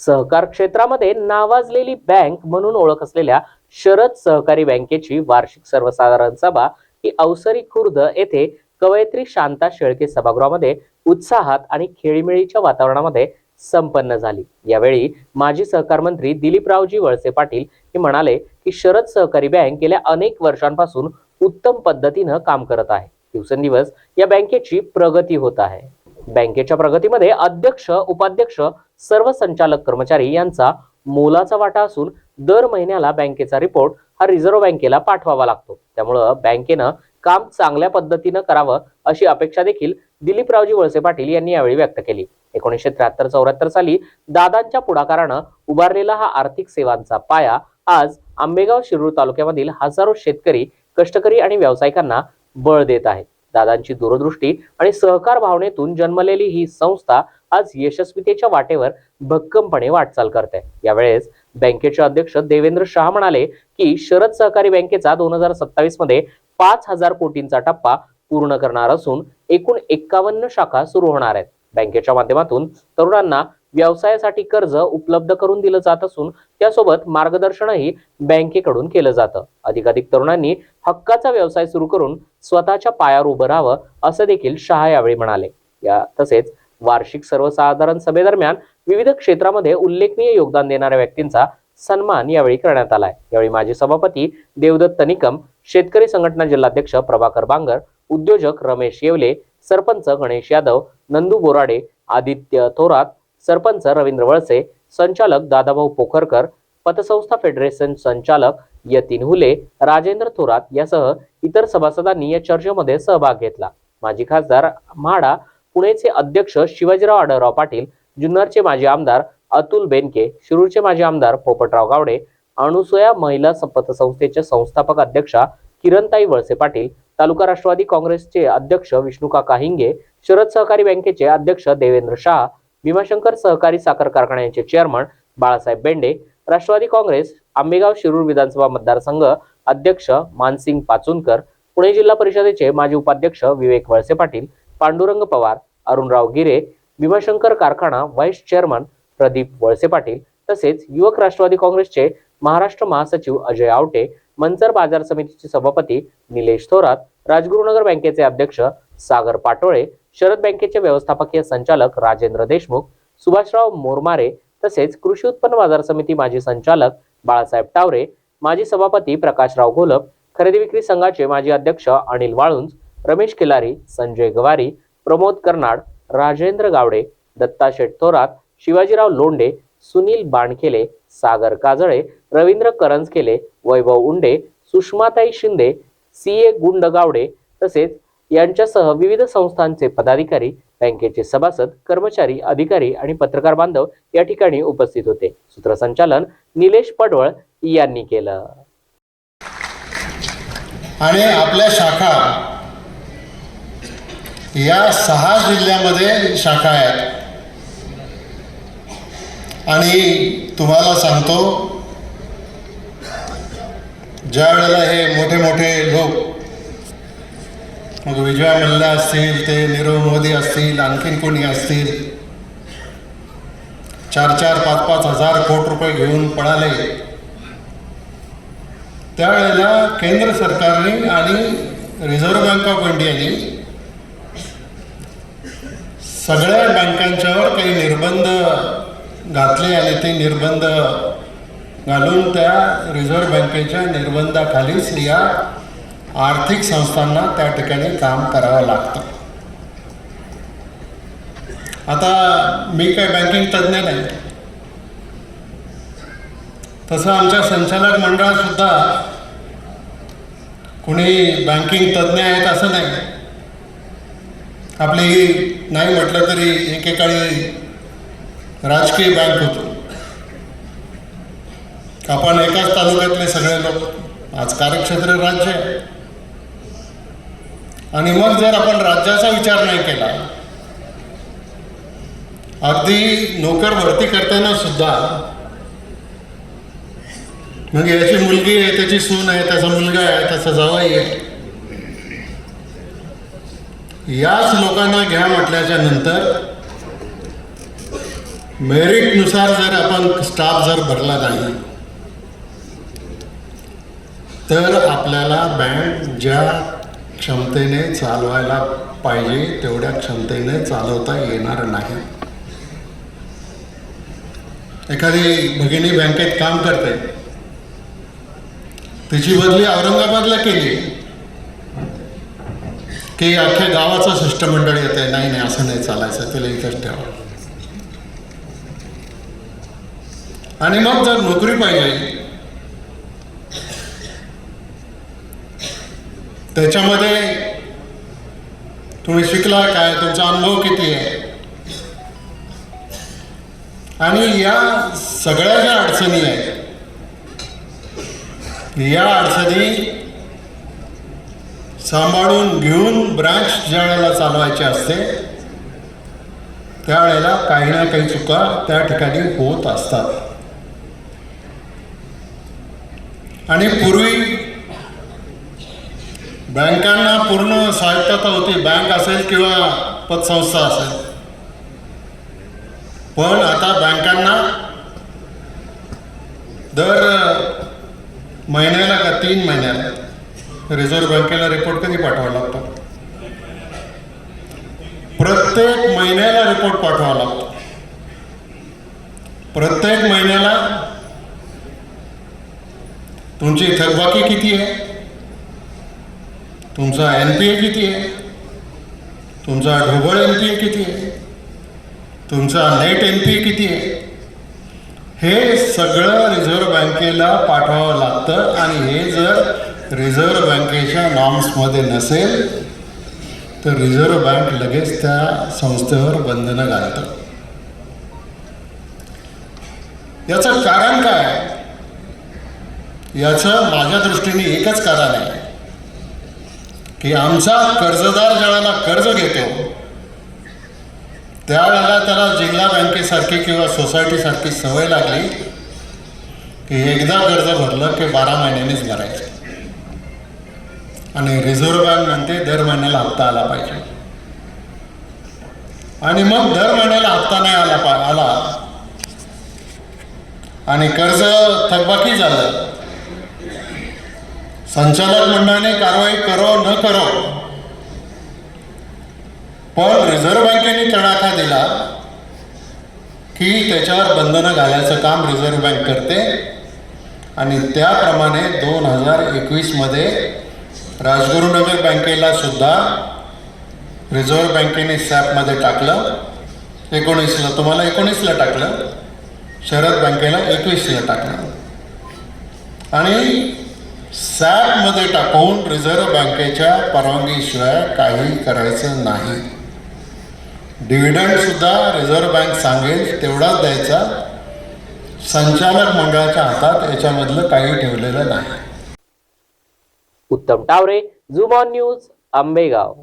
सहकार क्षेत्रामध्ये नावाजलेली बँक म्हणून ओळख असलेल्या शरद सहकारी बँकेची वार्षिक सर्वसाधारण सभा ही अवसरी खुर्द येथे कवयत्री शांता शेळके सभागृहामध्ये उत्साहात आणि खेळीमेळीच्या वातावरणामध्ये संपन्न झाली. यावेळी माजी सहकार मंत्री दिलीपरावजी वळसे पाटील हे म्हणाले की शरद सहकारी बँक गेल्या अनेक वर्षांपासून उत्तम पद्धतीनं काम करत आहे. दिवसेंदिवस या बँकेची प्रगती होत आहे. बँकेच्या प्रगतीमध्ये अध्यक्ष उपाध्यक्ष सर्व संचालक कर्मचारी यांचा मोलाचा वाटा असून दर महिन्याला बँकेचा रिपोर्ट हा रिझर्व्ह बँकेला पाठवावा लागतो. त्यामुळं बँकेनं काम चांगल्या पद्धतीनं करावं अशी अपेक्षा देखील दिलीपरावजी वळसे पाटील यांनी यावेळी व्यक्त केली. एकोणीसशे त्र्याहत्तर चौऱ्याहत्तर साली दादांच्या पुढाकारानं उभारलेला हा आर्थिक सेवांचा पाया आज आंबेगाव शिरूर तालुक्यामधील हजारो शेतकरी कष्टकरी आणि व्यावसायिकांना बळ देत आहेत. दादांची दूरदृष्टी आणि सहकार भावनेतून जन्मलेली ही संस्था आज यशस्वीतेच्या वाटेवर भक्कमपणे वाटचाल करते. यावेळेस बँकेचे अध्यक्ष देवेंद्र शहा म्हणाले की शरद सहकारी बँकेचा दोन हजार सत्तावीसमध्ये पाच हजार कोटींचा टप्पा पूर्ण करणार असून एकूण एक्कावन्न शाखा सुरू होणार आहेत. बँकेच्या माध्यमातून तरुणांना व्यवसायासाठी कर्ज उपलब्ध करून दिलं जात असून त्यासोबत मार्गदर्शनही बँकेकडून केलं जातं. अधिकाधिक तरुणांनी हक्काचा व्यवसाय सुरू करून स्वतःच्या पायावर उभं राहावं असं देखील शहा यावेळी म्हणाले. या तसेच वार्षिक सर्वसाधारण सभेदरम्यान विविध क्षेत्रामध्ये उल्लेखनीय योगदान देणाऱ्या व्यक्तींचा सन्मान यावेळी करण्यात आलाय. यावेळी माजी सभापती देवदत्त निकम शेतकरी संघटना जिल्हाध्यक्ष प्रभाकर बांगर उद्योजक रमेश येवले सरपंच गणेश यादव नंदू बोराडे आदित्य थोरात सरपंच रवींद्र वळसे संचालक दादाभाऊ पोखरकर पतसंस्था फेडरेशन संचालक यतीन हुले राजेंद्र थोरात यासह इतर सभासदांनी या चर्चेमध्ये सहभाग घेतला. माजी खासदार म्हाडा पुणेचे अध्यक्ष शिवाजीराव आढळराव पाटील जुन्नरचे माजी आमदार अतुल बेनके शिरूरचे माजी आमदार पोपटराव गावडे अणुसोया महिला पतसंस्थेच्या संस्थापक अध्यक्षा किरणताई वळसे पाटील तालुका राष्ट्रवादी काँग्रेसचे अध्यक्ष विष्णुकाका हिंगे शरद सहकारी बँकेचे अध्यक्ष देवेंद्र शहा भीमाशंकर सहकारी साखर कारखान्याचे चेअरमन बाळासाहेब बेंडे राष्ट्रवादी काँग्रेस आंबेगाव शिरूर विधानसभा मतदारसंघ अध्यक्ष मानसिंग पाचुनकर पुणे जिल्हा परिषदेचे माजी उपाध्यक्ष विवेक वळसे पाटील पांडुरंग पवार अरुणराव गिरे भीमाशंकर कारखाना व्हाईस चेअरमन प्रदीप वळसे पाटील तसेच युवक राष्ट्रवादी काँग्रेसचे महाराष्ट्र महासचिव अजय आवटे मंचर बाजार समितीचे सभापती निलेश थोरात राजगुरुनगर बँकेचे अध्यक्ष सागर पाटोळे शरद बँकेचे व्यवस्थापकीय संचालक राजेंद्र देशमुख सुभाषराव मोरमारे तसेच कृषी उत्पन्न बाजार समिती माजी संचालक बाळासाहेब टावरे माजी सभापती प्रकाशराव घोलप खरेदी विक्री संघाचे माजी अध्यक्ष अनिल वाळुंज रमेश किलारी संजय गवारी प्रमोद कर्नाड राजेंद्र गावडे दत्ता शेठ थोरात शिवाजीराव लोंडे सुनील बाणखेले सागर काजळे रवींद्र करंजकेले वैभव उंडे सुषमाताई शिंदे सी ए गुंड गावडे तसेच यांच्यासह विविध संस्थांचे पदाधिकारी बँकेचे सभासद कर्मचारी अधिकारी आणि पत्रकार बांधव या ठिकाणी उपस्थित होते. सूत्रसंचालन निलेश पडवळ यांनी केलं. आणि आपल्या शाखा या सहा जिल्ह्यामध्ये शाखा आहेत. आणि तुम्हाला सांगतो ज्या वेळेला हे मोठे मोठे लोक मग विजय मल्ल्या असतील ते नीरव मोदी असतील आणखीन कोणी असतील? चार चार पाच पाच हजार कोटी रुपये घेऊन पळाले. त्यावेळेला केंद्र सरकारने आणि रिझर्व्ह बँक ऑफ इंडियाने सगळ्या बँकांच्यावर काही निर्बंध घातले आणि ते निर्बंध घालून त्या रिझर्व्ह बँकेच्या निर्बंधाखालीच या आर्थिक संस्थांना त्या ठिकाणी काम करावं लागतं. आता मी काय बँकिंग तज्ज्ञ नाही. तसं आमच्या संचालक मंडळात सुद्धा कुणी बँकिंग तज्ज्ञ आहेत असं नाही. आपली नाही म्हटलं तरी एकेकाळी राजकीय बँक होतो. आपण एकाच तालुक्यातले सगळे लोक. आज कार्यक्षेत्र राज्य आहे. आणि मग जर आपण राज्याचा विचार नाही केला अगदी नोकर भरती करताना सुद्धा मग याची मुलगी आहे त्याची सून आहे त्याचा मुलगा आहे त्याचा जावाई आहे. याच लोकांना घ्या म्हटल्याच्या नंतर मेरिटनुसार जर आपण स्टाफ जर भरला नाही तर आपल्याला बँक ज्या क्षमतेने चालवायला पाहिजे तेवढ्या क्षमतेने चालवता येणार नाही. एखादी भगिनी बँकेत काम करते. तिची बदली औरंगाबादला केली. की अख्ख्या गावाचं शिष्टमंडळ येते नाही नाही असं नाही चालायचं तिला इथंच ठेवा. आणि मग जर नोकरी पाहिजे त्याच्यामध्ये तुम्ही शिकला काय? तुमचा अनुभव किती आहे? आणि या सगळ्या ज्या अडचणी आहेत या अडचणी सांभाळून घेऊन ब्रांच ज्या वेळेला चालवायची असते त्यावेळेला काही ना काही चुका त्या ठिकाणी होत असतात. आणि पूर्वी बँकांना पूर्ण स्वायत्तता होती. बँक असेल किंवा पतसंस्था असेल. पण आता बँकांना दर महिन्याला का तीन महिन्याला रिझर्व्ह बँकेला रिपोर्ट कधी पाठवावा लागतो? प्रत्येक महिन्याला रिपोर्ट पाठवावा लागतो. प्रत्येक महिन्याला तुमची थकबाकी किती आहे? तुमचा एन पी ए किती आहे? तुमचा ढोबळ एन पी ए किती आहे? तुमचा नेट एन पी ए किती आहे? हे सगळं रिझर्व्ह बँकेला पाठवावं लागतं आणि हे जर रिझर्व्ह बँकेच्या नॉर्म्समध्ये नसेल तर रिझर्व्ह बँक लगेच त्या संस्थेवर बंधनं घालतं. याचं कारण काय? याचं माझ्या दृष्टीने एकच कारण आहे. की आमचा कर्जदार ज्यावेळेला कर्ज घेतो त्यावेळेला त्याला जिल्हा बँकेसारखी किंवा सोसायटीसारखी सवय लागली की एकदा कर्ज भरलं की बारा महिन्यांनीच भरायचं. आणि रिझर्व्ह बँक म्हणते दर महिन्याला हप्ता आला पाहिजे. आणि मग दर महिन्याला हप्ता नाही आला पा आला. आणि कर्ज थकबाकी झालं. संचालक मंडळाने कारवाई करो न करो. पण रिझर्व्ह बँकेने तडाखा दिला की त्याच्यावर बंधनं घालायचं काम रिझर्व्ह बँक करते. आणि त्याप्रमाणे दोन हजार एकवीसमध्ये राजगुरुनगर बँकेला सुद्धा रिझर्व्ह बँकेने सॅपमध्ये टाकलं. एकोणीसला तुम्हाला एकोणीसला टाकलं. शरद बँकेला एकवीसला टाकलं. आणि सॅपमध्ये टाकून रिझर्व्ह बँकेच्या परवानगीशिवाय काही करायचं नाही. डिव्हिडंडसुद्धा रिझर्व्ह बँक सांगेल तेवढाच द्यायचा. संचालक मंडळाच्या हातात याच्यामधलं काही ठेवलेलं नाही. उत्तम टावरे जुमॉन न्यूज आंबेगाव.